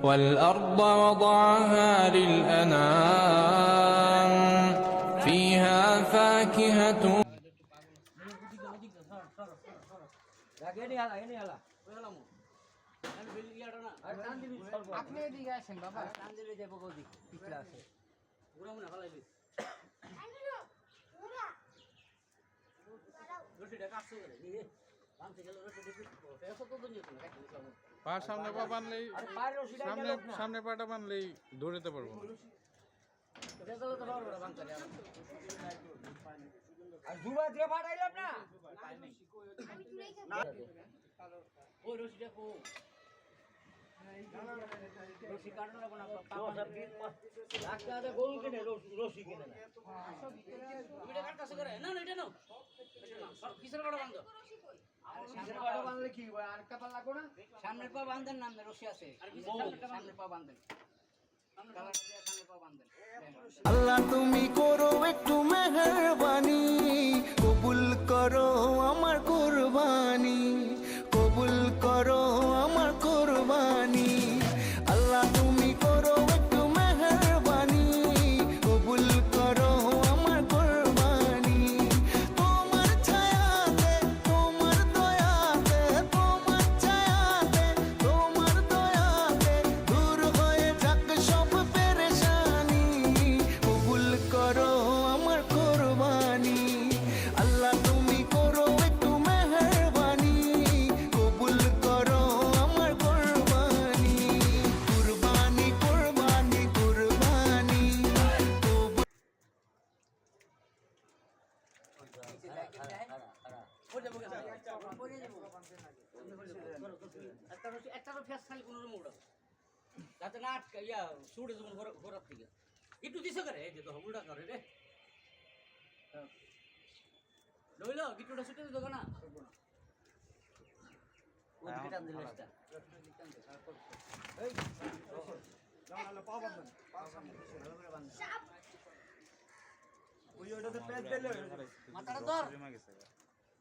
والأرض وضعها للأنام فيها فاكهة আপনি এদিকে আসেন বাবা পা সামনে পা বানলেই সামনে সামনে পাটা বানলেই দৌড়াতে পারব না বানলে কি হয়? আর কাপড় লাগবো না সামনের পা বান্ধেন নামে রশি আছে। সামনের পা বান্ধেন? আল্লাহ তুমি করো একটু একটা একটা খালি কোনো মোড়। যাতে না আটকা ইয়া ছুটে যেমন ঘোরার থেকে। একটু দিছে করে? এই যে তো উল্টা করে রে। লইল গিটুটা ছুটে দিত না। হয়ে। মাথাটা ধর।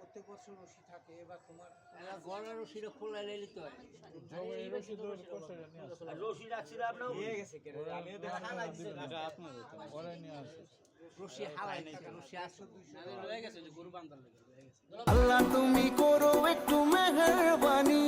প্রত্যেক বছর রশি থাকে এবার তোমার গলার রশিটা খোলা লেলি তো রশি রাখছিল আপনার নিয়ে গেছে রশি নাই রশি আসো গরু বান্ধার আল্লাহ তুমি করো একটু মেহরবানি।